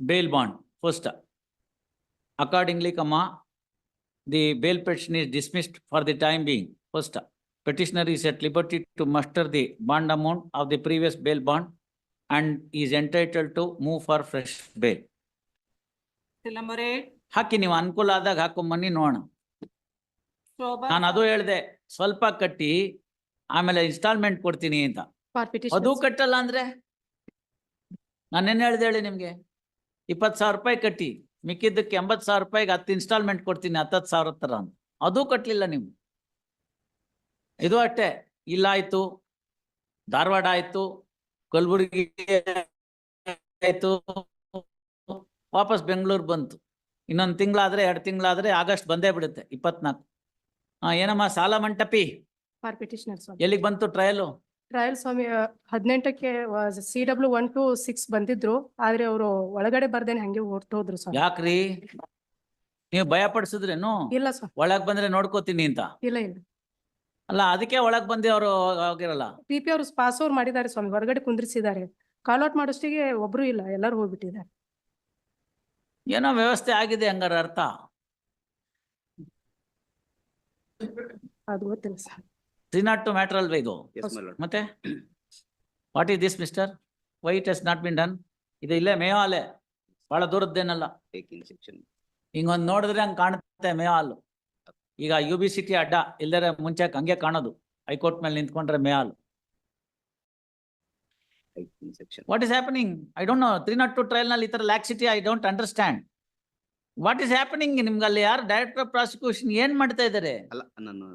bail bond first. Accordingly, comma, the bail petition is dismissed for the time being. First, petitioner is at liberty to muster the bond amount of the previous bail bond and is entitled to move for fresh bail. Till number eight, ಹಾಕಿ ನೀವು ಅನುಕೂಲ ಆದಾಗ ಹಾಕೊಂಬನ್ನಿ noona Shobha. ನಾನು ಅದು ಹೇಳ್ದೆ ಸ್ವಲ್ಪ ಕಟ್ಟಿ ಆಮೇಲೆ instalment ಕೊಡ್ತೀನಿ ಅಂತ. For ಅದು petitioners. ಕಟ್ಟಲ್ಲ ಅಂದ್ರೆ? ನಾನೇನ್ ಹೇಳ್ದೆ ಹೇಳಿ ನಿಮ್ಗೆ? ಇಪ್ಪತ್ ಸಾವಿರ ರೂಪಾಯಿ ಕಟ್ಟಿ ಮಿಕ್ಕಿದ್ದಕ್ಕೆ ಎಂಬತ್ತು ಸಾವಿರ ರೂಪಾಯಿಗೆ ಹತ್ತು ಇನ್ಸ್ಟಾಲ್ಮೆಂಟ್ ಕೊಡ್ತೀನಿ ಹತ್ತತ್ತು ಸಾವಿರ ತರ ಅಂತ. ಅದು ಕಟ್ಟಲಿಲ್ಲ ನೀವು. ಇದು ಅಷ್ಟೇ ಇಲ್ಲಾಯ್ತು ಧಾರವಾಡ ಆಯ್ತು ಕಲಬುರಗಿ ಆಯ್ತು ವಾಪಸ್ ಬೆಂಗಳೂರು ಬಂತು. ಇನ್ನೊಂದು ತಿಂಗಳಾದ್ರೆ ಎರಡು ತಿಂಗಳಾದ್ರೆ ಆಗಸ್ಟ್ ಬಂದೇ ಬಿಡುತ್ತೆ ಇಪ್ಪತ್ನಾಲ್ಕು. ಏನಮ್ಮ ಸಾಲ ಮಂಟಪಿ? ಎಲ್ಲಿಗೆ ಬಂತು ಟ್ರಯಲು ಟ್ರಯಲ್ ಸ್ವಾಮಿ ಹದಿನೆಂಟಕ್ಕೆ C W one two six ಬಂದಿದ್ರು ಆದ್ರೆ ಅವರು ಒಳಗಡೆ ಬರ್ದೇನೆ ಹಂಗೆ ಹೊರಟೋದ್ರು ಸ್ವಾಮಿ. ಯಾಕ್ರಿ ನೀವು ಭಯ ಪಡಿಸಿದ್ರೇನು ಇಲ್ಲ ಸ್ವಾಮಿ, ಒಳಗ್ ಬಂದ್ರೆ ನೋಡ್ಕೋತೀನಿ ಅಂತ ಇಲ್ಲ ಇಲ್ಲ. ಅಲ್ಲ ಅದಕ್ಕೆ ಒಳಗ್ ಬಂದಿ ಅವರು ಹೋಗಿರಲ್ಲ ಪಿ ಪಿ ಅವರು ಪಾಸ್ ಓವರ್ ಮಾಡಿದ್ದಾರೆ ಸ್ವಾಮಿ ಹೊರಗಡೆ ಕುಂದ್ರಿಸಿದ್ದಾರೆ. ಕಾಲ್ ಔಟ್ ಮಾಡೋಷ್ಟಿಗೆ ಒಬ್ರು ಇಲ್ಲ ಎಲ್ಲರೂ ಹೋಗ್ಬಿಟ್ಟಿದ್ದಾರೆ. ಏನೋ ವ್ಯವಸ್ಥೆ ಆಗಿದೆ ಹಂಗಾರ ಅರ್ಥ ಅದು ಗೊತ್ತಿಲ್ಲ sir. Three not two matter ಅಲ್ವೇ ಇದು? Yes, my ಮತ್ತೆ? What is this mister why it has not been done ಇದು ಇಲ್ಲೇ ಮೇ ಅಲೆ ಬಹಳ ದೂರದ್ದೇನಲ್ಲ. ಹಿಂಗೊಂದ್ ನೋಡಿದ್ರೆ ಹಂಗ್ ಕಾಣುತ್ತೆ ಮೇ ಹಾಲು ಈಗ ಯು ಬಿ ಸಿಟಿ ಅಡ್ಡ. ಇಲ್ದರೆ ಮುಂಚೆ ಹಂಗೆ ಕಾಣೋದು. ಹೈಕೋರ್ಟ್ ಮೇಲೆ ನಿಂತ್ಕೊಂಡ್ರೆ ಮೇಹಾಲ್. What is happening I don't know three not two ಟ್ರಯಲ್ನಲ್ಲಿ ಈ ತರ laxity I don't understand what is happening ನಿಮ್ಗೆ ಅಲ್ಲಿ ಯಾರು ಡೈರೆಕ್ಟರ್ ಆಫ್ ಪ್ರಾಸಿಕ್ಯೂಷನ್ ಏನ್ ಮಾಡ್ತಾ ಇದಾರೆ ಅಲ್ಲ ನಾನು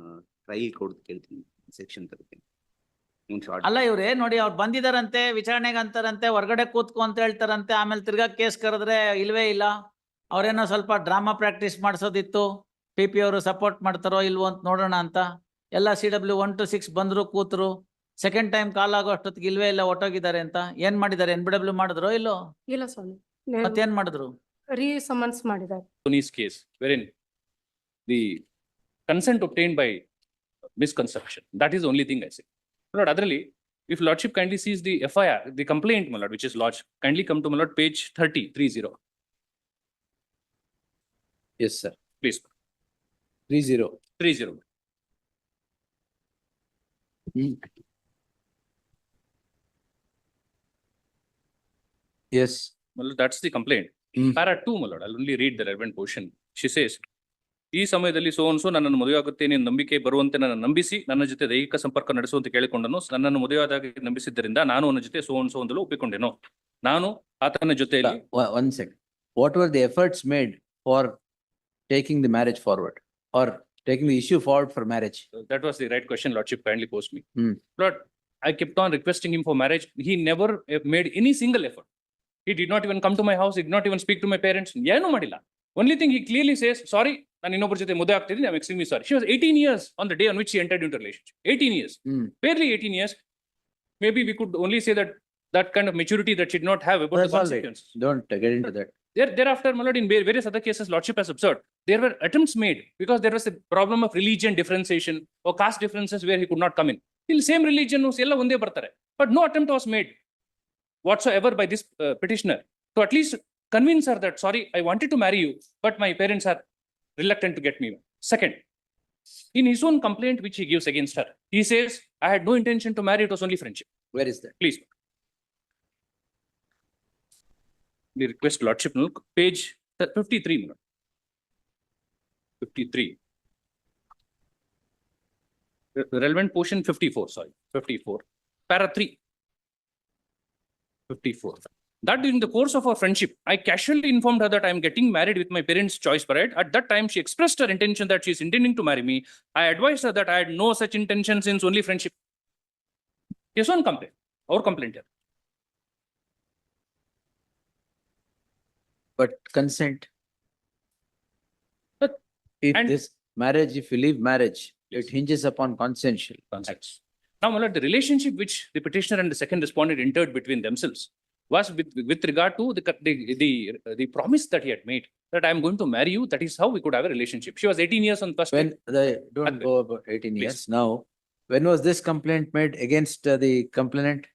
ಟ್ರೈಲ್ ಕೊಡ್ ಕೇಳ್ತೀನಿ. ಸೆಕ್ಷನ್ ತಗೋತೀನಿ. ಅಲ್ಲ ಇವ್ರೆ ನೋಡಿ ಅವ್ರು ಬಂದಿದಾರಂತೆ ವಿಚಾರಣೆಗೆ ಅಂತಾರಂತೆ ಹೊರಗಡೆ ಕೂತ್ಕೊ ಅಂತ ಹೇಳ್ತಾರಂತೆ ಆಮೇಲೆ ತಿರ್ಗಾ ಕೇಸ್ ಕರೆದ್ರೆ ಇಲ್ವೇ ಇಲ್ಲ. ಅವ್ರೇನೋ ಸ್ವಲ್ಪ ಡ್ರಾಮಾ ಪ್ರಾಕ್ಟೀಸ್ ಮಾಡಿಸೋದಿತ್ತು ಪಿ ಪಿ ಅವರು ಸಪೋರ್ಟ್ ಮಾಡ್ತಾರೋ ಇಲ್ವೋ ಅಂತ ನೋಡೋಣ ಅಂತ. ಎಲ್ಲ C W one two six ಬಂದ್ರು ಕೂತ್ರು. ಸೆಕೆಂಡ್ ಟೈಮ್ ಕಾಲ್ ಆಗೋ ಅಷ್ಟೊತ್ತಿಗೆ ಇಲ್ವೇ ಇಲ್ಲ ಒಟ್ಟೋಗಿದ್ದಾರೆ ಅಂತ. ಏನ್ ಮಾಡಿದ್ದಾರೆ ಎನ್ ಬಿ ಡಬ್ಲ್ಯೂ ಮಾಡಿದ್ರು ಇಲ್ಲೋ? ಇಲ್ಲ ಸ್ವಾಮಿ. ಮತ್ತೇನ್ ಮಾಡಿದ್ರು? ರೀ ಸಮನ್ಸ್ ಮಾಡಿದ್ದಾರೆ. The consent obtained by misconception. That is the only thing I say. My lord, otherly, if lordship kindly sees the FIR, the complaint, my lord, which is lodged, kindly come to my lord, page 30, 30. Yes, sir. Please. 30. 30. Mm. Yes. Well, that's the complaint. Mm. Para 2, my lord, I'll only read the relevant portion. She says, ಈ ಸಮಯದಲ್ಲಿ so ಅನ್ಸೋ ನನ್ನನ್ನು ಮದುವೆ ಆಗುತ್ತೇನೆ ನಂಬಿಕೆ ಬರುವಂತೆ ನನ್ನ ನಂಬಿಸಿ ನನ್ನ ಜೊತೆ ದೈಹಿಕ ಸಂಪರ್ಕ ನಡೆಸುವಂತೆ ಕೇಳಿಕೊಂಡನು ನನ್ನನ್ನು ಮದುವೆಯಾದಾಗ ನಂಬಿಸಿದ್ದರಿಂದ ನಾನು ಅವನ ಜೊತೆ ಸೋನ್ಸು ಹೊಂದಲು ಒಪ್ಪಿಕೊಂಡೆನು ನಾನು ಆತನ ಜೊತೆಯಲ್ಲಿ one second second. What were the efforts made for taking the marriage forward or taking the issue forward for marriage? That was the right question Lordship kindly posed me. I Lord, I kept on requesting him for marriage. He never single made any single effort. Even did to house, he did not even speak to my parents. ಏನು ಮಾಡಿಲ್ಲ. Only thing he clearly says sorry, ನಾನು ಇನ್ನೊಬ್ಬರ ಜೊತೆ ಮದುವೆ ಆಗ್ತಿದ್ದೀನಿ, I'm extremely sorry. She was eighteen years on the day on which she entered into relationship. Eighteen years, Hmm. barely eighteen years. Maybe we could only say that that kind of maturity that she did not have about the That's all right. consequences. Don't uh, get into that. There, thereafter, my lord, in va- various other cases, lordship has observed, there were attempts made because there was a problem of religion differentiation or caste differences where he could not come in. Still same religion, ಎಲ್ಲ ಒಂದೇ ಬರ್ತಾರೆ. But no attempt was made whatsoever by this uh, petitioner to at least convince her that, sorry, I wanted to marry you, but my parents are reluctant to get me. Second, in his own complaint which he gives against her, he says, I had no intention to marry, it was only friendship. Where is that? Please. The request lordship, no, page fifty-three. my. Fifty-three. Relevant portion fifty-four, sorry, fifty-four, para three. Fifty-four. That during the course of our friendship, I casually informed her that I am getting married with my parents' choice parade. At that time, she expressed her intention that she is intending to marry me. I advised her that I had no such intention since only friendship. Yes, one complaint, our complaint here. But consent. But- If and- this marriage, if you leave marriage, it hinges upon consensual. consents. Now, my lord, the relationship which the petitioner and the second respondent entered between themselves was with, with regard to the, the, the, the promise that he had made, that I am going to marry you, that is how we could have a relationship. She was eighteen years on first. When the, don't go about eighteen Please. years now. When was this complaint made against uh, the complainant?